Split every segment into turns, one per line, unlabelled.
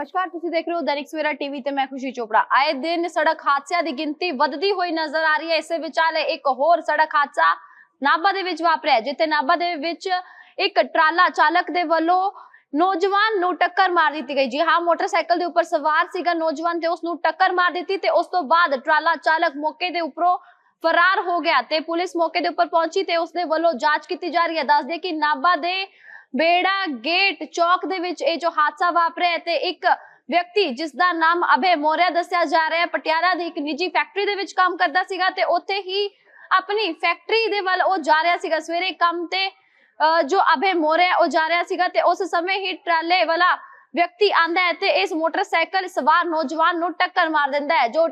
ਨਮਸਕਾਰ, ਤੁਸੀਂ ਦੇਖ ਰਹੇ ਹੋ ਦੈਨਿਕ ਸਵੇਰਾ ਟੀਵੀ ਤੇ ਮੈਂ ਖੁਸ਼ੀ ਚੋਪੜਾ। ਆਏ ਦਿਨ ਸੜਕ ਹਾਦਸਿਆਂ ਦੀ ਗਿਣਤੀ ਵੱਧਦੀ ਹੋਈ ਨਜ਼ਰ ਆ ਰਹੀ ਹੈ। ਇਸੇ ਵਿਚਾਲੇ ਇੱਕ ਹੋਰ ਸੜਕ ਹਾਦਸਾ ਨਾਭਾ ਦੇ ਵਿੱਚ ਵਾਪਰਿਆ, ਜਿੱਥੇ ਨਾਭਾ ਦੇ ਵਿੱਚ ਇੱਕ ਟਰਾਲਾ ਚਾਲਕ ਦੇ ਵੱਲੋਂ ਨੌਜਵਾਨ ਨੂੰ ਟੱਕਰ ਮਾਰ ਦਿੱਤੀ ਗਈ। ਜੀ ਹਾਂ, ਮੋਟਰਸਾਈਕਲ ਦੇ ਉੱਪਰ ਸਵਾਰ ਸੀਗਾ ਨੌਜਵਾਨ ਤੇ ਉਸ ਨੂੰ ਟੱਕਰ ਮਾਰ ਦਿੱਤੀ ਤੇ ਉਸ ਤੋਂ ਬਾਅਦ ਟਰਾਲਾ ਚਾਲਕ ਮੌਕੇ ਦੇ ਉੱਪਰੋਂ ਫਰਾਰ ਹੋ ਗਿਆ ਤੇ ਪੁਲਿਸ ਮੌਕੇ ਦੇ ਉੱਪਰ ਪਹੁੰਚੀ ਤੇ ਉਸ ਦੇ ਵੱਲੋਂ ਜਾਂਚ ਕੀਤੀ ਜਾ ਰਹੀ ਹੈ। ਦੱਸ ਦੇ ਕਿ ਨਾਭਾ ਦੇ ਬੇੜਾ ਗੇਟ ਚੌਕ ਦੇ ਵਿੱਚ ਇਹ ਜੋ ਹਾਦਸਾ ਵਾਪਰਿਆ ਤੇ ਇੱਕ ਵਿਅਕਤੀ ਜਿਸ ਦਾ ਨਾਮ ਅਭੇ ਮੋਰਿਆ ਦੱਸਿਆ ਜਾ ਰਿਹਾ ਹੈ, ਪਟਿਆਲਾ ਦੀ ਇੱਕ ਨਿੱਜੀ ਫੈਕਟਰੀ ਦੇ ਵਿੱਚ ਕੰਮ ਕਰਦਾ ਸੀਗਾ ਤੇ ਉੱਥੇ ਹੀ ਆਪਣੀ ਫੈਕਟਰੀ ਦੇ ਵੱਲ ਉਹ ਜਾ ਰਿਹਾ ਸੀਗਾ। ਸਵੇਰੇ ਕੰਮ ਤੇ ਜੋ ਅਭੇ ਮੋਰਿਆ ਉਹ ਜਾ ਰਿਹਾ ਸੀਗਾ ਤੇ ਉਸ ਸਮੇਂ ਹੀ ਟਰਾਲੇ ਵਾਲਾ ਵਿਅਕਤੀ ਆਂਦਾ ਹੈ ਤੇ ਇਸ ਮੋਟਰਸਾਈਕਲ ਸਵਾਰ ਨੌਜਵਾਨ ਨੂੰ ਟੱਕਰ ਮਾਰ ਦਿੰਦਾ ਹੈ। ਜੋ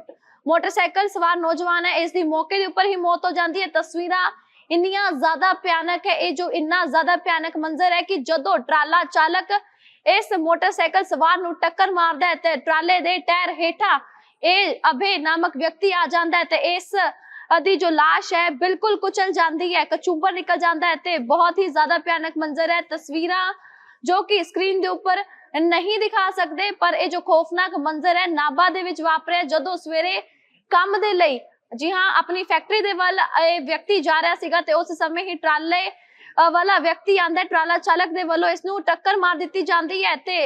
ਮੋਟਰਸਾਈਕਲ ਸਵਾਰ ਨੌਜਵਾਨ ਹੈ, ਇਸ ਦੀ ਮੌਕੇ ਦੇ ਉੱਪਰ ਹੀ ਮੌਤ ਹੋ ਜਾਂਦੀ ਹੈ। ਤਸਵੀਰਾਂ ਇੰਨੀਆਂ ਜ਼ਿਆਦਾ ਭਿਆਨਕ ਹੈ, ਇਹ ਜੋ ਇੰਨਾ ਜ਼ਿਆਦਾ ਭਿਆਨਕ ਮੰਜ਼ਰ ਹੈ ਕਿ ਜਦੋਂ ਟਰਾਲਾ ਚਾਲਕ ਇਸ ਮੋਟਰਸਾਈਕਲ ਸਵਾਰ ਨੂੰ ਟੱਕਰ ਮਾਰਦਾ ਹੈ ਤੇ ਟਰਾਲੇ ਦੇ ਟਾਇਰ ਹੇਠਾਂ ਇਹ ਅਭੇ ਨਾਮਕ ਵਿਅਕਤੀ ਆ ਜਾਂਦਾ ਹੈ ਤੇ ਇਸ ਦੀ ਜੋ ਲਾਸ਼ ਹੈ ਬਿਲਕੁਲ ਕੁਚਲ ਜਾਂਦੀ ਹੈ ਕਚੂੰਬਰ ਨਿਕਲ ਜਾਂਦਾ ਹੈ ਤੇ ਬਹੁਤ ਹੀ ਜ਼ਿਆਦਾ ਭਿਆਨਕ ਮੰਜ਼ਰ ਹੈ। ਤਸਵੀਰਾਂ ਜੋ ਕਿ ਸਕਰੀਨ ਦੇ ਉੱਪਰ ਨਹੀਂ ਦਿਖਾ ਸਕਦੇ, ਪਰ ਇਹ ਜੋ ਖੋਫਨਾਕ ਮੰਜ਼ਰ ਹੈ, ਨਾਭਾ ਦੇ ਵਿੱਚ ਵਾਪਰਿਆ ਜਦੋਂ ਸਵੇਰੇ ਕੰਮ ਦੇ ਲਈ ਜੀ ਹਾਂ, ਆਪਣੀ ਫੈਕਟਰੀ ਦੇ ਵੱਲ, ਇਹ ਵਿਅਕਤੀ ਜਾ ਰਿਹਾ ਸੀਗਾ ਤੇ ਉਸ ਸਮੇਂ ਹੀ ਟਰਾਲੇ ਵਾਲਾ ਵਿਅਕਤੀ ਆਂਦਾ, ਟਰਾਲਾ ਚਾਲਕ ਦੇ ਵੱਲੋਂ ਇਸ ਨੂੰ ਟੱਕਰ ਮਾਰ ਦਿੱਤੀ ਜਾਂਦੀ ਹੈ ਤੇ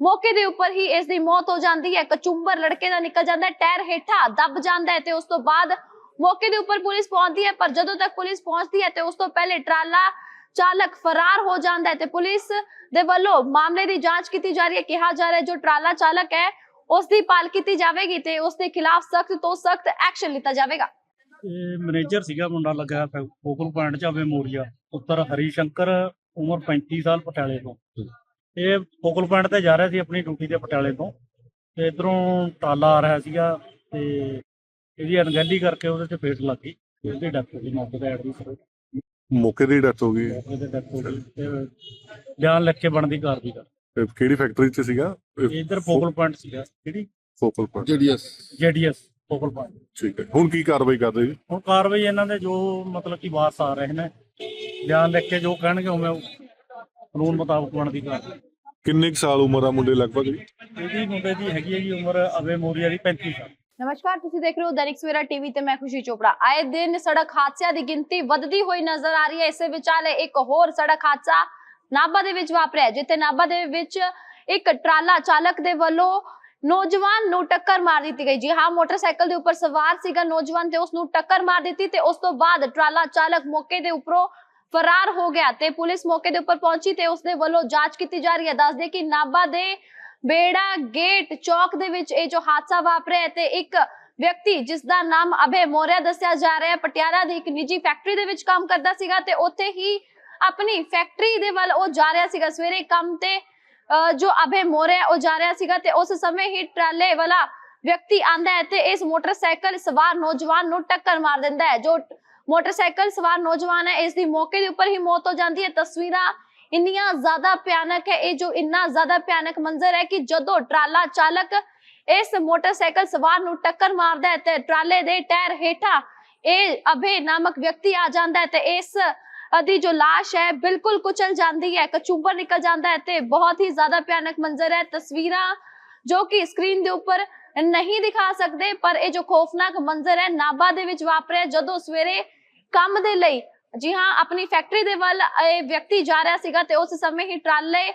ਮੌਕੇ ਦੇ ਉੱਪਰ ਹੀ ਇਸ ਦੀ ਮੌਤ ਹੋ ਜਾਂਦੀ ਹੈ। ਕਚੁੰਬਰ ਲੜਕੇ ਦਾ ਨਿਕਲ ਜਾਂਦਾ ਹੈ, ਟਾਇਰ ਹੇਠਾਂ ਦੱਬ ਜਾਂਦਾ ਹੈ ਤੇ ਉਸ ਤੋਂ ਬਾਅਦ ਮੌਕੇ ਦੇ ਉੱਪਰ ਪੁਲਿਸ ਪਹੁੰਚਦੀ ਹੈ, ਪਰ ਜਦੋਂ ਤੱਕ ਪੁਲਿਸ ਪਹੁੰਚਦੀ ਹੈ ਤੇ ਉਸ ਤੋਂ ਪਹਿਲੇ ਟਰਾਲਾ ਚਾਲਕ ਫਰਾਰ ਹੋ ਜਾਂਦਾ ਹੈ ਤੇ ਪੁਲਿਸ ਦੇ ਵੱਲੋਂ ਮਾਮਲੇ ਦੀ ਜਾਂਚ ਕੀਤੀ ਜਾ ਰਹੀ ਹੈ। ਕਿਹਾ ਜਾ ਰਿਹਾ ਜੋ ਟਰਾਲਾ ਚਾਲਕ ਹੈ ਉਸ ਦੀ ਪਾਲ ਕੀਤੀ ਜਾਵੇਗੀ ਤੇ ਉਸ ਦੇ ਖਿਲਾਫ ਸਖਤ ਤੋਂ ਸਖਤ ਐਕਸ਼ਨ ਲਿੱਤਾ ਜਾਵੇਗਾ।
ਇਹ ਮੈਨੇਜਰ ਸੀਗਾ ਮੁੰਡਾ ਲੱਗਾ ਫੋਕਲ ਪੁਆਇੰਟ ਚ ਆਵੇ ਮੋਰੀਆ ਪੁੱਤਰ ਹਰੀ ਸ਼ੰਕਰ ਉਮਰ 35 ਸਾਲ ਪਟਿਆਲੇ ਤੋਂ। ਇਹ ਫੋਕਲ ਪੁਆਇੰਟ ਤੇ ਜਾ ਰਿਹਾ ਸੀ ਆਪਣੀ ਡਿਊਟੀ ਤੇ ਪਟਿਆਲੇ ਤੋਂ। ਤੇ ਇਧਰੋਂ ਟਾਲਾ ਆ ਰਿਹਾ ਸੀਗਾ ਤੇ ਇਹਦੀ ਅਣਗਹਿਲੀ ਕਰਕੇ ਉਹਦੇ ਤੇ ਫੇਟ ਲੱਗ ਗਈ ਉਹਦੀ ਡੈਥ ਹੋ ਗਈ ਮੌਕੇ ਤੇ ਐਡਮਿਟ ਕਰੋ।
ਮੌਕੇ ਦੀ ਡੈਥ ਹੋ ਗਈ।
ਹੋ ਬਿਆਨ ਲਿਖ ਕੇ ਬਣਦੀ ਕਾਰਵਾਈ ਕਰ।
ਇਹ ਕਿਹੜੀ ਫੈਕਟਰੀ 'ਚ ਸੀਗਾ?
ਇਧਰ ਫੋਕਲ ਪੁਆਇੰਟ ਸੀਗਾ। ਕਿਹੜੀ?
Focal point
GDS
GDS focal point
ਠੀਕ ਹੈ। ਹੁਣ ਕੀ ਕਾਰਵਾਈ ਕਰਦੇ ਜੀ?
ਹੁਣ ਕਾਰਵਾਈ ਇਹਨਾਂ ਦੇ ਜੋ ਮਤਲਬ ਕਿ ਵਾਰਸ ਆ ਰਹੇ ਨੇ ਬਿਆਨ ਲਿਖ ਕੇ ਜੋ ਕਹਿਣਗੇ ਉਵੇਂ ਉਹ ਕਾਨੂੰਨ ਮੁਤਾਬਕ ਬਣਦੀ ਕਾਰਵਾਈ
ਕਿੰਨੇ ਕੁ ਸਾਲ ਉਮਰ ਆ ਮੁੰਡੇ ਲਗਭਗ ਜੀ?
ਇਹਦੀ ਮੁੰਡੇ ਦੀ ਹੈਗੀ ਹੈ ਜੀ ਉਮਰ ਅਵੇ ਮੋਰੀਆ ਦੀ 35 ਸਾਲ।
ਨਮਸਕਾਰ ਤੁਸੀਂ ਦੇਖ ਰਹੇ ਹੋ ਦੈਨਿਕ ਸਵੇਰਾ ਟੀਵੀ ਤੇ ਮੈਂ ਖੁਸ਼ੀ ਚੋਪੜਾ। ਆਏ ਦਿਨ ਸੜਕ ਹਾਦਸਿਆਂ ਦੀ ਗਿਣਤੀ ਵੱਧਦੀ ਹੋਈ ਨਜ਼ਰ ਆ ਰਹੀ ਹੈ। ਇਸੇ ਵਿਚਾਲੇ ਇੱਕ ਹੋਰ ਸੜਕ ਹਾਦਸਾ ਨਾਭਾ ਦੇ ਵਿੱਚ ਵਾਪਰਿਆ ਜਿੱਥੇ ਨਾਭਾ ਦੇ ਵਿੱਚ ਇੱਕ ਟਰਾਲਾ ਚਾਲਕ ਦੇ ਵੱਲੋਂ ਨੌਜਵਾਨ ਨੂੰ ਟੱਕਰ ਮਾਰ ਦਿੱਤੀ ਗਈ ਜੀ। ਹਾਂ, ਮੋਟਰਸਾਈਕਲ ਦੇ ਉੱਪਰ ਸਵਾਰ ਸੀਗਾ ਨੌਜਵਾਨ ਤੇ ਉਸ ਨੂੰ ਟੱਕਰ ਮਾਰ ਦਿੱਤੀ ਤੇ ਉਸ ਤੋਂ ਬਾਅਦ ਟਰਾਲਾ ਚਾਲਕ ਮੌਕੇ ਦੇ ਉੱਪਰੋਂ ਫਰਾਰ ਹੋ ਗਿਆ ਤੇ ਪੁਲਿਸ ਮੌਕੇ ਦੇ ਉੱਪਰ ਪਹੁੰਚੀ ਤੇ ਉਸ ਦੇ ਵੱਲੋਂ ਜਾਂਚ ਕੀਤੀ ਜਾ ਰਹੀ ਹੈ। ਦੱਸਦੇ ਕਿ ਨਾਭਾ ਦੇ ਬੇੜਾ ਗੇਟ ਚੌਕ ਦੇ ਵਿੱਚ ਇਹ ਜੋ ਹਾਦਸਾ ਵਾਪਰਿਆ ਤੇ ਇੱਕ ਵਿਅਕਤੀ ਜਿਸ ਦਾ ਨਾਮ ਅਭੇ ਮੋਰਿਆ ਦੱਸਿਆ ਜਾ ਰਿਹਾ ਹੈ, ਪਟਿਆਲਾ ਦੀ ਇੱਕ ਨਿੱਜੀ ਫੈਕਟਰੀ ਦੇ ਵਿੱਚ ਕੰਮ ਕਰਦਾ ਸੀਗਾ ਤੇ ਉੱਥੇ ਹੀ ਆਪਣੀ ਫੈਕਟਰੀ ਦੇ ਵੱਲ ਉਹ ਜਾ ਰਿਹਾ ਸੀਗਾ। ਸਵੇਰੇ ਕੰਮ ਤੇ ਜੋ ਅਭੇ ਮੋਰਿਆ ਉਹ ਜਾ ਰਿਹਾ ਸੀਗਾ ਤੇ ਉਸ ਸਮੇਂ ਹੀ ਟਰਾਲੇ ਵਾਲਾ ਵਿਅਕਤੀ ਆਂਦਾ ਹੈ ਤੇ ਇਸ ਮੋਟਰਸਾਈਕਲ ਸਵਾਰ ਨੌਜਵਾਨ ਨੂੰ ਟੱਕਰ ਮਾਰ ਦਿੰਦਾ ਹੈ। ਜੋ ਮੋਟਰਸਾਈਕਲ ਸਵਾਰ ਨੌਜਵਾਨ ਹੈ, ਇਸ ਦੀ ਮੌਕੇ ਦੇ ਉੱਪਰ ਹੀ ਮੌਤ ਹੋ ਜਾਂਦੀ ਹੈ। ਤਸਵੀਰਾਂ ਇੰਨੀਆਂ ਜ਼ਿਆਦਾ ਭਿਆਨਕ ਹੈ, ਇਹ ਜੋ ਇੰਨਾ ਜ਼ਿਆਦਾ ਭਿਆਨਕ ਮੰਜ਼ਰ ਹੈ ਕਿ ਜਦੋਂ ਟਰਾਲਾ ਚਾਲਕ ਇਸ ਮੋਟਰਸਾਈਕਲ ਸਵਾਰ ਨੂੰ ਟੱਕਰ ਮਾਰਦਾ ਹੈ ਤੇ ਟਰਾਲੇ ਦੇ ਟਾਇਰ ਹੇਠਾਂ ਇਹ ਅਭੇ ਨਾਮਕ ਵਿਅਕਤੀ ਆ ਜਾਂਦਾ ਹੈ ਤੇ ਇਸ ਦੀ ਜੋ ਲਾਸ਼ ਹੈ, ਬਿਲਕੁਲ ਕੁਚਲ ਜਾਂਦੀ ਹੈ, ਕਚੂੰਬਰ ਨਿਕਲ ਜਾਂਦਾ ਹੈ ਤੇ ਬਹੁਤ ਹੀ ਜ਼ਿਆਦਾ ਭਿਆਨਕ ਮੰਜ਼ਰ ਹੈ। ਤਸਵੀਰਾਂ ਜੋ ਕਿ ਸਕਰੀਨ ਦੇ ਉੱਪਰ ਨਹੀਂ ਦਿਖਾ ਸਕਦੇ, ਪਰ ਇਹ ਜੋ ਖੌਫਨਾਕ ਮੰਜ਼ਰ ਹੈ, ਨਾਭਾ ਦੇ ਵਿੱਚ ਵਾਪਰਿਆ ਜਦੋਂ ਸਵੇਰੇ ਕੰਮ ਦੇ ਲਈ, ਜੀ ਹਾਂ, ਆਪਣੀ ਫੈਕਟਰੀ ਦੇ ਵੱਲ ਇਹ ਵਿਅਕਤੀ ਜਾ ਰਿਹਾ ਸੀਗਾ ਤੇ ਉਸ ਸਮੇਂ ਹੀ ਟਰਾਲੇ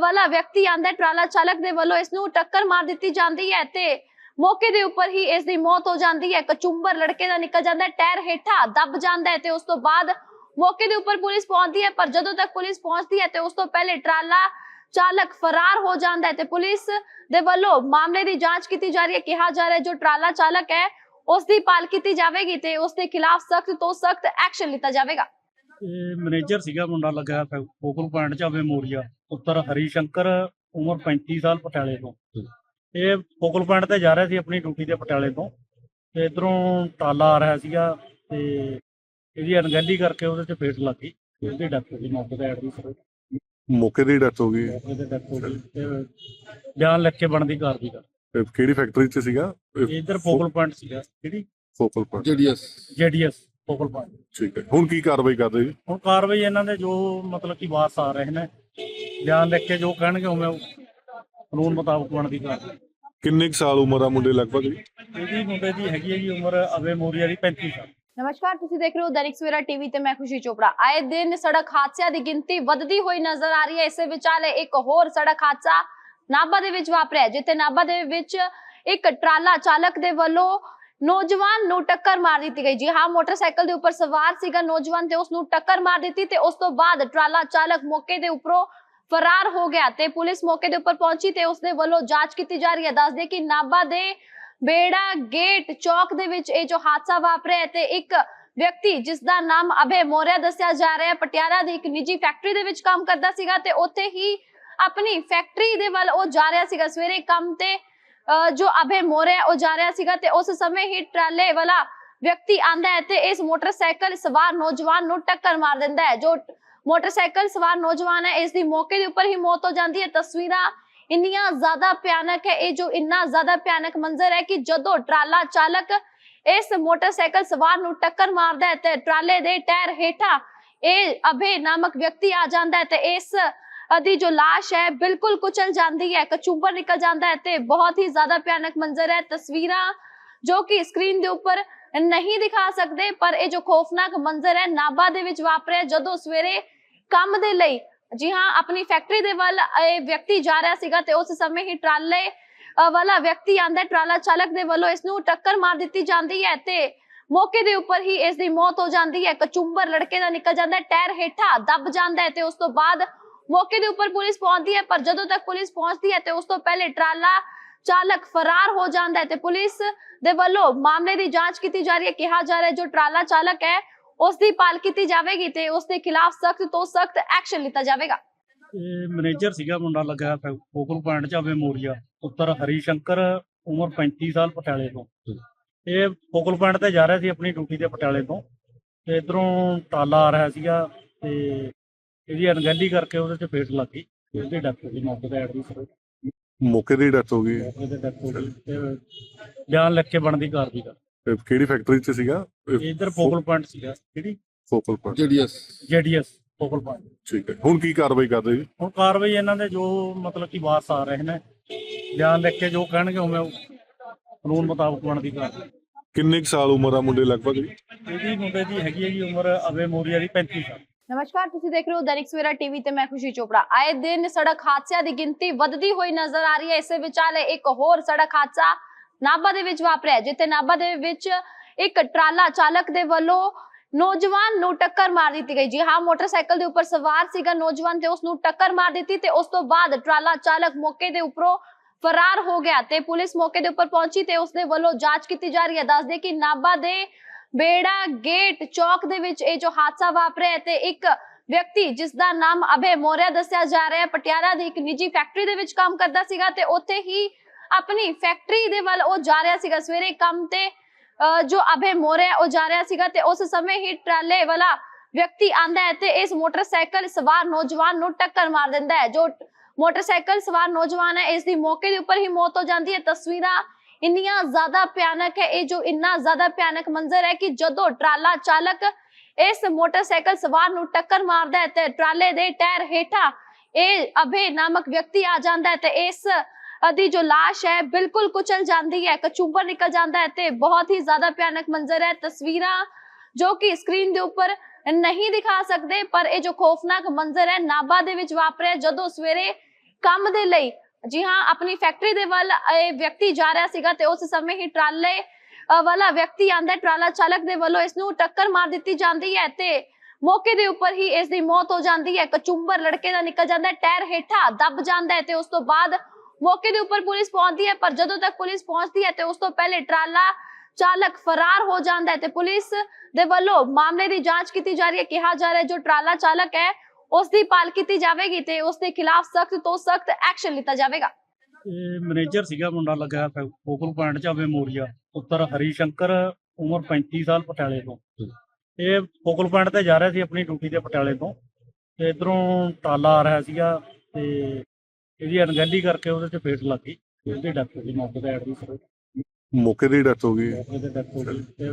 ਵਾਲਾ ਵਿਅਕਤੀ ਆਂਦਾ ਟਰਾਲਾ ਚਾਲਕ ਦੇ ਵੱਲੋਂ ਇਸ ਨੂੰ ਟੱਕਰ ਮਾਰ ਦਿੱਤੀ ਜਾਂਦੀ ਹੈ ਤੇ ਮੌਕੇ ਦੇ ਉੱਪਰ ਹੀ ਇਸ ਦੀ ਮੌਤ ਹੋ ਜਾਂਦੀ ਹੈ। ਕਚੂੰਬਰ ਲੜਕੇ ਦਾ ਨਿਕਲ ਜਾਂਦਾ ਹੈ, ਟਾਇਰ ਹੇਠਾਂ ਦੱਬ ਜਾਂਦਾ ਹੈ ਤੇ ਉਸ ਤੋਂ ਬਾਅਦ ਮੌਕੇ ਦੇ ਉੱਪਰ ਪੁਲਿਸ ਪਹੁੰਚਦੀ ਹੈ, ਪਰ ਜਦੋਂ ਤੱਕ ਪੁਲਿਸ ਪਹੁੰਚਦੀ ਹੈ ਤੇ ਉਸ ਤੋਂ ਪਹਿਲੇ ਟਰਾਲਾ ਚਾਲਕ ਫਰਾਰ ਹੋ ਜਾਂਦਾ ਹੈ ਤੇ ਪੁਲਿਸ ਦੇ ਵੱਲੋਂ ਮਾਮਲੇ ਦੀ ਜਾਂਚ ਕੀਤੀ ਜਾ ਰਹੀ ਹੈ। ਕਿਹਾ ਜਾ ਰਿਹਾ ਜੋ ਟਰਾਲਾ ਚਾਲਕ ਹੈ, ਉਸ ਦੀ ਪਾਲ ਕੀਤੀ ਜਾਵੇਗੀ ਤੇ ਉਸ ਦੇ ਖਿਲਾਫ ਸਖਤ ਤੋਂ ਸਖਤ ਐਕਸ਼ਨ ਲਿੱਤਾ ਜਾਵੇਗਾ।
ਇਹ ਮੈਨੇਜਰ ਸੀਗਾ, ਮੁੰਡਾ ਲੱਗਾ ਹੋਇਆ ਫੋਕਲ ਪੁਆਇੰਟ ਚ ਮੋਰੀਆ, ਪੁੱਤਰ ਹਰੀ ਸ਼ੰਕਰ ਉਮਰ 35 ਸਾਲ, ਪਟਿਆਲੇ ਤੋਂ। ਇਹ ਫੋਕਲ ਪੁਆਇੰਟ ਤੇ ਜਾ ਰਿਹਾ ਸੀ, ਆਪਣੀ ਡਿਊਟੀ ਤੇ ਪਟਿਆਲੇ ਤੋਂ। ਤੇ ਇਧਰੋਂ ਟਾਲਾ ਆ ਰਿਹਾ ਸੀਗਾ ਤੇ ਇਹਦੀ ਅਣਗਹਿਲੀ ਕਰਕੇ ਉਹਦੇ ਤੇ ਫੇਟ ਲੱਗ ਗਈ। ਤੇ ਉਹਦੀ ਡੈਥ ਹੋ ਗਈ ਮੌਕੇ ਤੇ ਐਡਮਿਟ ਕਰੋ
ਮੌਕੇ ਦੀ ਡੈਥ ਹੋ ਗਈ।
ਮੌਕੇ ਤੇ ਡੈਥ ਹੋ ਗਈ ਤੇ ਬਿਆਨ ਲਿਖ ਕੇ ਬਣਦੀ ਕਾਰਵਾਈ ਕਰ
ਇਹ ਕਿਹੜੀ ਫੈਕਟਰੀ 'ਚ ਸੀਗਾ?
ਇਧਰ ਫੋਕਲ ਪੁਆਇੰਟ ਸੀਗਾ। ਕਿਹੜੀ?
Focal point
GDS.
GDS focal point
ਠੀਕ ਹੈ। ਹੁਣ ਕੀ ਕਾਰਵਾਈ ਕਰਦੇ ਜੀ?
ਹੁਣ ਕਾਰਵਾਈ ਇਹਨਾਂ ਦੇ ਜੋ ਮਤਲਬ ਕਿ ਵਾਰਸ ਆ ਰਹੇ ਨੇ ਬਿਆਨ ਲਿਖ ਕੇ ਜੋ ਕਹਿਣਗੇ ਉਵੇਂ ਉਹ ਕਾਨੂੰਨ ਮੁਤਾਬਕ ਬਣਦੀ ਕਾਰਵਾਈ
ਕਿੰਨੇ ਕੁ ਸਾਲ ਉਮਰ ਆ ਮੁੰਡੇ ਲਗਭਗ ਜੀ?
ਇਹਦੀ ਮੁੰਡੇ ਦੀ ਹੈਗੀ ਹੈ ਜੀ ਉਮਰ ਅਵੇ ਮੋਰੀਆ ਦੀ 35 ਸਾਲ।
ਨਮਸਕਾਰ, ਤੁਸੀਂ ਦੇਖ ਰਹੇ ਹੋ ਦੈਨਿਕ ਸਵੇਰਾ ਟੀਵੀ ਤੇ ਮੈਂ ਖੁਸ਼ੀ ਚੋਪੜਾ। ਆਏ ਦਿਨ ਸੜਕ ਹਾਦਸਿਆਂ ਦੀ ਗਿਣਤੀ ਵੱਧਦੀ ਹੋਈ ਨਜ਼ਰ ਆ ਰਹੀ ਹੈ। ਇਸੇ ਵਿਚਾਲੇ ਇੱਕ ਹੋਰ ਸੜਕ ਹਾਦਸਾ ਨਾਭਾ ਦੇ ਵਿੱਚ ਵਾਪਰਿਆ, ਜਿੱਥੇ ਨਾਭਾ ਦੇ ਵਿੱਚ ਇੱਕ ਟਰਾਲਾ ਚਾਲਕ ਦੇ ਵੱਲੋਂ ਨੌਜਵਾਨ ਨੂੰ ਟੱਕਰ ਮਾਰ ਦਿੱਤੀ ਗਈ। ਜੀ ਹਾਂ, ਮੋਟਰਸਾਈਕਲ ਦੇ ਉੱਪਰ ਸਵਾਰ ਸੀਗਾ ਨੌਜਵਾਨ ਤੇ ਉਸ ਨੂੰ ਟੱਕਰ ਮਾਰ ਦਿੱਤੀ ਤੇ ਉਸ ਤੋਂ ਬਾਅਦ ਟਰਾਲਾ ਚਾਲਕ ਮੌਕੇ ਦੇ ਉੱਪਰੋਂ ਫਰਾਰ ਹੋ ਗਿਆ ਤੇ ਪੁਲਿਸ ਮੌਕੇ ਦੇ ਉੱਪਰ ਪਹੁੰਚੀ ਤੇ ਉਸ ਦੇ ਵੱਲੋਂ ਜਾਂਚ ਕੀਤੀ ਜਾ ਰਹੀ ਹੈ। ਦੱਸਦੇ ਕਿ ਨਾਭਾ ਦੇ ਬੇੜਾ ਗੇਟ ਚੌਕ ਦੇ ਵਿੱਚ ਇਹ ਜੋ ਹਾਦਸਾ ਵਾਪਰਿਆ ਤੇ ਇੱਕ ਵਿਅਕਤੀ ਜਿਸ ਦਾ ਨਾਮ ਅਭੇ ਮੋਰਿਆ ਦੱਸਿਆ ਜਾ ਰਿਹਾ ਹੈ, ਪਟਿਆਲਾ ਦੀ ਇੱਕ ਨਿੱਜੀ ਫੈਕਟਰੀ ਦੇ ਵਿੱਚ ਕੰਮ ਕਰਦਾ ਸੀਗਾ ਤੇ ਉੱਥੇ ਹੀ ਆਪਣੀ ਫੈਕਟਰੀ ਦੇ ਵੱਲ ਉਹ ਜਾ ਰਿਹਾ ਸੀਗਾ। ਸਵੇਰੇ ਕੰਮ ਤੇ ਜੋ ਅਭੇ ਮੋਰਿਆ ਉਹ ਜਾ ਰਿਹਾ ਸੀਗਾ ਤੇ ਉਸ ਸਮੇਂ ਹੀ ਟਰਾਲੇ ਵਾਲਾ ਵਿਅਕਤੀ ਆਂਦਾ ਹੈ ਤੇ ਇਸ ਮੋਟਰਸਾਈਕਲ ਸਵਾਰ ਨੌਜਵਾਨ ਨੂੰ ਟੱਕਰ ਮਾਰ ਦਿੰਦਾ ਹੈ। ਜੋ ਮੋਟਰਸਾਈਕਲ ਸਵਾਰ ਨੌਜਵਾਨ ਹੈ, ਇਸ ਦੀ ਮੌਕੇ ਦੇ ਉੱਪਰ ਹੀ ਮੌਤ ਹੋ ਜਾਂਦੀ ਹੈ। ਤਸਵੀਰਾਂ ਇੰਨੀਆਂ ਜ਼ਿਆਦਾ ਭਿਆਨਕ ਹੈ, ਇਹ ਜੋ ਇੰਨਾ ਜ਼ਿਆਦਾ ਭਿਆਨਕ ਮੰਜ਼ਰ ਹੈ ਕਿ ਜਦੋਂ ਟਰਾਲਾ ਚਾਲਕ ਇਸ ਮੋਟਰਸਾਈਕਲ ਸਵਾਰ ਨੂੰ ਟੱਕਰ ਮਾਰਦਾ ਹੈ ਤੇ ਟਰਾਲੇ ਦੇ ਟਾਇਰ ਹੇਠਾਂ ਇਹ ਅਭੇ ਨਾਮਕ ਵਿਅਕਤੀ ਆ ਜਾਂਦਾ ਹੈ ਤੇ ਇਸ ਦੀ ਜੋ ਲਾਸ਼ ਹੈ ਬਿਲਕੁਲ ਕੁਚਲ ਜਾਂਦੀ ਹੈ, ਕਚੂਬਰ ਨਿਕਲ ਜਾਂਦਾ ਹੈ ਤੇ ਬਹੁਤ ਹੀ ਜ਼ਿਆਦਾ ਭਿਆਨਕ ਮੰਜ਼ਰ ਹੈ। ਤਸਵੀਰਾਂ ਜੋ ਕਿ ਸਕਰੀਨ ਦੇ ਉੱਪਰ ਨਹੀਂ ਦਿਖਾ ਸਕਦੇ, ਪਰ ਇਹ ਜੋ ਖੋਫਨਾਕ ਮੰਜ਼ਰ ਹੈ, ਨਾਭਾ ਦੇ ਵਿੱਚ ਵਾਪਰਿਆ ਜਦੋਂ ਸਵੇਰੇ ਕੰਮ ਦੇ ਲਈ ਜੀ ਹਾਂ, ਆਪਣੀ ਫੈਕਟਰੀ ਦੇ ਵੱਲ ਇਹ ਵਿਅਕਤੀ ਜਾ ਰਿਹਾ ਸੀਗਾ ਤੇ ਉਸ ਸਮੇਂ ਹੀ ਟਰਾਲੇ ਵਾਲਾ ਵਿਅਕਤੀ ਆਂਦਾ ਟਰਾਲਾ ਚਾਲਕ ਦੇ ਵੱਲੋਂ ਇਸ ਨੂੰ ਟੱਕਰ ਮਾਰ ਦਿੱਤੀ ਜਾਂਦੀ ਹੈ ਤੇ ਮੌਕੇ ਦੇ ਉੱਪਰ ਹੀ ਇਸ ਦੀ ਮੌਤ ਹੋ ਜਾਂਦੀ ਹੈ। ਕਚੁੰਬਰ ਲੜਕੇ ਦਾ ਨਿਕਲ ਜਾਂਦਾ ਹੈ, ਟਾਇਰ ਹੇਠਾਂ ਦੱਬ ਜਾਂਦਾ ਹੈ ਤੇ ਉਸ ਤੋਂ ਬਾਅਦ ਮੌਕੇ ਦੇ ਉੱਪਰ ਪੁਲਿਸ ਪਹੁੰਚਦੀ ਹੈ, ਪਰ ਜਦੋਂ ਤੱਕ ਪੁਲਿਸ ਪਹੁੰਚਦੀ ਹੈ ਤੇ ਉਸ ਤੋਂ ਪਹਿਲੇ ਟਰਾਲਾ ਚਾਲਕ ਫਰਾਰ ਹੋ ਜਾਂਦਾ ਹੈ ਤੇ ਪੁਲਿਸ ਦੇ ਵੱਲੋਂ ਮਾਮਲੇ ਦੀ ਜਾਂਚ ਕੀਤੀ ਜਾ ਰਹੀ ਹੈ। ਕਿਹਾ ਜਾ ਰਿਹਾ ਜੋ ਟਰਾਲਾ ਚਾਲਕ ਹੈ ਉਸ ਦੀ ਪਾਲ ਕੀਤੀ ਜਾਵੇਗੀ ਤੇ ਉਸ ਦੇ ਖਿਲਾਫ ਸਖਤ ਤੋਂ ਸਖਤ ਐਕਸ਼ਨ ਲਿੱਤਾ ਜਾਵੇਗਾ।
ਇਹ ਮੈਨੇਜਰ ਸੀਗਾ ਮੁੰਡਾ ਲੱਗਾ ਫੋਕਲ ਪੁਆਇੰਟ ਚ ਅਵੇ ਮੋਰੀਆ ਪੁੱਤਰ ਹਰੀ ਸ਼ੰਕਰ ਉਮਰ 35 ਸਾਲ ਪਟਿਆਲੇ ਤੋਂ। ਇਹ ਫੋਕਲ ਪੁਆਇੰਟ ਤੇ ਜਾ ਰਿਹਾ ਸੀ ਆਪਣੀ ਡਿਊਟੀ ਤੇ ਪਟਿਆਲੇ ਤੋਂ। ਤੇ ਇਧਰੋਂ ਟਾਲਾ ਆ ਰਿਹਾ ਸੀਗਾ ਤੇ ਇਹਦੀ ਅਣਗਹਿਲੀ ਕਰਕੇ ਉਹਦੇ ਚ ਫੇਟ ਲੱਗ ਗਈ। ਉਹਦੀ ਹੋ ਗਈ ਮੌਕੇ ਤੇ ਐਡਮਿਟ ਹੋ
ਮੌਕੇ ਦੀ ਡੈਥ ਹੋ ਗਈ।
ਗਈ ਉਹਦੇ ਡੈਥ ਹੋ ਗਈ ਤੇ ਬਿਆਨ ਲਿਖ ਕੇ ਬਣਦੀ ਕਾਰਵਾਈ ਕਰ
ਇਹ ਕਿਹੜੀ ਫੈਕਟਰੀ 'ਚ ਸੀਗਾ?
ਇਧਰ ਫੋਕਲ ਪੁਆਇੰਟ ਸੀਗਾ। ਜਿਹੜੀ
focal point
GDS.
GDS focal point
ਠੀਕ ਹੈ। ਹੁਣ ਕੀ ਕਾਰਵਾਈ ਕਰਦੇ ਜੀ?
ਹੁਣ ਕਾਰਵਾਈ ਇਹਨਾਂ ਦੇ ਜੋ ਮਤਲਬ ਕਿ ਵਾਰਸ ਆ ਰਹੇ ਨੇ ਬਿਆਨ ਲਿਖ ਕੇ ਜੋ ਕਹਿਣਗੇ ਉਵੇਂ ਉਹ ਕਾਨੂੰਨ ਮੁਤਾਬਕ ਬਣਦੀ ਕਾਰਵਾਈ।
ਕਿੰਨੇ ਕੁ ਸਾਲ ਉਮਰ ਆ ਮੁੰਡੇ ਲਗਭਗ ਜੀ?
ਇਹਦੀ ਮੁੰਡੇ ਦੀ ਹੈਗੀ ਹੈ ਜੀ ਉਮਰ ਅਵੇ ਮੋਰੀਆ ਦੀ 35 ਸਾਲ।
ਨਮਸਕਾਰ ਤੁਸੀਂ ਦੇਖ ਰਹੇ ਹੋ ਦੈਨਿਕ ਸਵੇਰਾ ਟੀਵੀ ਤੇ ਮੈਂ ਖੁਸ਼ੀ ਚੋਪੜਾ। ਆਏ ਦਿਨ ਸੜਕ ਹਾਦਸਿਆਂ ਦੀ ਗਿਣਤੀ ਵੱਧਦੀ ਹੋਈ ਨਜ਼ਰ ਆ ਰਹੀ ਹੈ। ਇਸੇ ਵਿਚਾਲੇ ਇੱਕ ਹੋਰ ਸੜਕ ਹਾਦਸਾ ਨਾਭਾ ਦੇ ਵਿੱਚ ਵਾਪਰਿਆ ਜਿੱਥੇ ਨਾਭਾ ਦੇ ਵਿੱਚ ਇੱਕ ਟਰਾਲਾ ਚਾਲਕ ਦੇ ਵੱਲੋਂ ਨੌਜਵਾਨ ਨੂੰ ਟੱਕਰ ਮਾਰ ਦਿੱਤੀ ਗਈ। ਜੀ ਹਾਂ, ਮੋਟਰਸਾਈਕਲ ਦੇ ਉੱਪਰ ਸਵਾਰ ਸੀਗਾ ਨੌਜਵਾਨ ਤੇ ਉਸ ਨੂੰ ਟੱਕਰ ਮਾਰ ਦਿੱਤੀ ਤੇ ਉਸ ਤੋਂ ਬਾਅਦ ਟਰਾਲਾ ਚਾਲਕ ਮੌਕੇ ਦੇ ਉੱਪਰੋਂ ਫਰਾਰ ਹੋ ਗਿਆ ਤੇ ਪੁਲਿਸ ਮੌਕੇ ਦੇ ਉੱਪਰ ਪਹੁੰਚੀ ਤੇ ਉਸਦੇ ਵੱਲੋਂ ਜਾਂਚ ਕੀਤੀ ਜਾ ਰਹੀ ਹੈ। ਦੱਸਦੇ ਕਿ ਨਾਭਾ ਦੇ ਬੇੜਾ ਗੇਟ ਚੌਕ ਦੇ ਵਿੱਚ ਇਹ ਜੋ ਹਾਦਸਾ ਵਾਪਰਿਆ ਤੇ ਇੱਕ ਵਿਅਕਤੀ ਜਿਸ ਦਾ ਨਾਮ ਅਭੇ ਮੋਰਿਆ ਦੱਸਿਆ ਜਾ ਰਿਹਾ ਹੈ, ਪਟਿਆਲਾ ਦੀ ਇੱਕ ਨਿੱਜੀ ਫੈਕਟਰੀ ਦੇ ਵਿੱਚ ਕੰਮ ਕਰਦਾ ਸੀਗਾ ਤੇ ਉੱਥੇ ਹੀ ਆਪਣੀ ਫੈਕਟਰੀ ਦੇ ਵੱਲ ਉਹ ਜਾ ਰਿਹਾ ਸੀਗਾ। ਸਵੇਰੇ ਕੰਮ ਤੇ ਜੋ ਅਭੇ ਮੋਰਿਆ ਉਹ ਜਾ ਰਿਹਾ ਸੀਗਾ ਤੇ ਉਸ ਸਮੇਂ ਹੀ ਟਰਾਲੇ ਵਾਲਾ ਵਿਅਕਤੀ ਆਂਦਾ ਹੈ ਤੇ ਇਸ ਮੋਟਰਸਾਈਕਲ ਸਵਾਰ ਨੌਜਵਾਨ ਨੂੰ ਟੱਕਰ ਮਾਰ ਦਿੰਦਾ ਹੈ। ਜੋ ਮੋਟਰਸਾਈਕਲ ਸਵਾਰ ਨੌਜਵਾਨ ਹੈ, ਇਸ ਦੀ ਮੌਕੇ ਦੇ ਉੱਪਰ ਹੀ ਮੌਤ ਹੋ ਜਾਂਦੀ ਹੈ। ਤਸਵੀਰਾਂ ਇੰਨੀਆਂ ਜ਼ਿਆਦਾ ਭਿਆਨਕ ਹੈ, ਇਹ ਜੋ ਇੰਨਾ ਜ਼ਿਆਦਾ ਭਿਆਨਕ ਮੰਜ਼ਰ ਹੈ ਕਿ ਜਦੋਂ ਟਰਾਲਾ ਚਾਲਕ ਇਸ ਮੋਟਰਸਾਈਕਲ ਸਵਾਰ ਨੂੰ ਟੱਕਰ ਮਾਰਦਾ ਹੈ ਤੇ ਟਰਾਲੇ ਦੇ ਟਾਇਰ ਹੇਠਾਂ ਇਹ ਅਭੇ ਨਾਮਕ ਵਿਅਕਤੀ ਆ ਜਾਂਦਾ ਹੈ ਤੇ ਇਸ ਦੀ ਜੋ ਲਾਸ਼ ਹੈ, ਬਿਲਕੁਲ ਕੁਚਲ ਜਾਂਦੀ ਹੈ, ਕਚੂਬਰ ਨਿਕਲ ਜਾਂਦਾ ਹੈ ਤੇ ਬਹੁਤ ਹੀ ਜ਼ਿਆਦਾ ਭਿਆਨਕ ਮੰਜ਼ਰ ਹੈ। ਤਸਵੀਰਾਂ ਜੋ ਕਿ ਸਕਰੀਨ ਦੇ ਉੱਪਰ ਨਹੀਂ ਦਿਖਾ ਸਕਦੇ, ਪਰ ਇਹ ਜੋ ਖੌਫਨਾਕ ਮੰਜ਼ਰ ਹੈ, ਨਾਭਾ ਦੇ ਵਿੱਚ ਵਾਪਰਿਆ ਜਦੋਂ ਸਵੇਰੇ ਕੰਮ ਦੇ ਲਈ, ਜੀ ਹਾਂ, ਆਪਣੀ ਫੈਕਟਰੀ ਦੇ ਵੱਲ ਇਹ ਵਿਅਕਤੀ ਜਾ ਰਿਹਾ ਸੀਗਾ ਤੇ ਉਸ ਸਮੇਂ ਹੀ ਟਰਾਲੇ ਵਾਲਾ ਵਿਅਕਤੀ ਆਂਦਾ ਟਰਾਲਾ ਚਾਲਕ ਦੇ ਵੱਲੋਂ ਇਸ ਨੂੰ ਟੱਕਰ ਮਾਰ ਦਿੱਤੀ ਜਾਂਦੀ ਹੈ ਤੇ ਮੌਕੇ ਦੇ ਉੱਪਰ ਹੀ ਇਸ ਦੀ ਮੌਤ ਹੋ ਜਾਂਦੀ ਹੈ। ਕਚੂੰਬਰ ਲੜਕੇ ਦਾ ਨਿਕਲ ਜਾਂਦਾ ਹੈ, ਟਾਇਰ ਹੇਠਾਂ ਦੱਬ ਜਾਂਦਾ ਹੈ ਤੇ ਉਸ ਤੋਂ ਬਾਅਦ ਮੌਕੇ ਦੇ ਉੱਪਰ ਪੁਲਿਸ ਪਹੁੰਚਦੀ ਹੈ, ਪਰ ਜਦੋਂ ਤੱਕ ਪੁਲਿਸ ਪਹੁੰਚਦੀ ਹੈ ਤੇ ਉਸ ਤੋਂ ਪਹਿਲੇ ਟਰਾਲਾ ਚਾਲਕ ਫਰਾਰ ਹੋ ਜਾਂਦਾ ਹੈ ਤੇ ਪੁਲਿਸ ਦੇ ਵੱਲੋਂ ਮਾਮਲੇ ਦੀ ਜਾਂਚ ਕੀਤੀ ਜਾ ਰਹੀ ਹੈ, ਕਿਹਾ ਜਾ ਰਿਹਾ ਜੋ ਟਰਾਲਾ ਚਾਲਕ ਹੈ, ਉਸ ਦੀ ਪਾਲ ਕੀਤੀ ਜਾਵੇਗੀ ਤੇ ਉਸ ਦੇ ਖਿਲਾਫ ਸਖਤ ਤੋਂ ਸਖਤ ਐਕਸ਼ਨ ਲਿੱਤਾ ਜਾਵੇਗਾ।
ਇਹ ਮੈਨੇਜਰ ਸੀਗਾ ਮੁੰਡਾ ਲੱਗਾ ਹੋਇਆ, ਫੋਕਲ ਪੁਆਇੰਟ ਚ ਮੋਰੀਆ, ਪੁੱਤਰ ਹਰੀ ਸ਼ੰਕਰ ਉਮਰ 35 ਸਾਲ ਪਟਿਆਲੇ ਤੋਂ। ਇਹ ਫੋਕਲ ਪੁਆਇੰਟ ਤੇ ਜਾ ਰਿਹਾ ਸੀ ਆਪਣੀ ਡਿਊਟੀ ਤੇ ਪਟਿਆਲੇ ਤੋਂ। ਤੇ ਇਧਰੋਂ ਟਾਲਾ ਆ ਰਿਹਾ ਸੀਗਾ ਤੇ ਇਹਦੀ ਅਣਗਹਿਲੀ ਕਰਕੇ ਉਹਦੇ ਚ ਫੇਟ ਲੱਗ ਗਈ ਉਹਦੀ ਡੈਥ ਹੋ ਗਈ ਮੌਕੇ ਤੇ ਐਡਮਿਟ ਹੋ
ਮੌਕੇ ਦੀ ਡੈਥ ਹੋ ਗਈ।
ਗਈ ਉਹਦੇ ਡੈਥ ਹੋ ਗਈ ਤੇ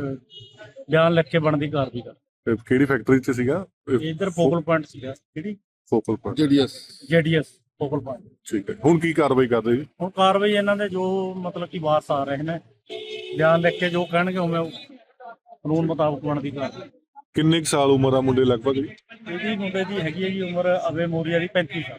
ਬਿਆਨ ਲਿਖ ਕੇ ਬਣਦੀ ਕਾਰਵਾਈ ਕਰ
ਇਹ ਕਿਹੜੀ ਫੈਕਟਰੀ 'ਚ ਸੀਗਾ?
ਇਧਰ ਫੋਕਲ ਪੁਆਇੰਟ ਸੀਗਾ। ਜਿਹੜੀ
focal point
GDS
GDS focal point
ਠੀਕ ਹੈ। ਹੁਣ ਕੀ ਕਾਰਵਾਈ ਕਰਦੇ ਜੀ?
ਹੁਣ ਕਾਰਵਾਈ ਇਹਨਾਂ ਦੇ ਜੋ ਮਤਲਬ ਕਿ ਵਾਰਸ ਆ ਰਹੇ ਨੇ ਬਿਆਨ ਲਿਖ ਕੇ ਜੋ ਕਹਿਣਗੇ ਉਵੇਂ ਉਹ ਕਾਨੂੰਨ ਮੁਤਾਬਕ ਬਣਦੀ ਕਾਰਵਾਈ
ਕਿੰਨੇ ਕੁ ਸਾਲ ਉਮਰ ਆ ਮੁੰਡੇ ਲਗਭਗ ਜੀ?
ਇਹਦੀ ਮੁੰਡੇ ਦੀ ਹੈਗੀ ਹੈ ਜੀ ਉਮਰ ਅਵੇ ਮੋਰੀਆ ਦੀ 35 ਸਾਲ।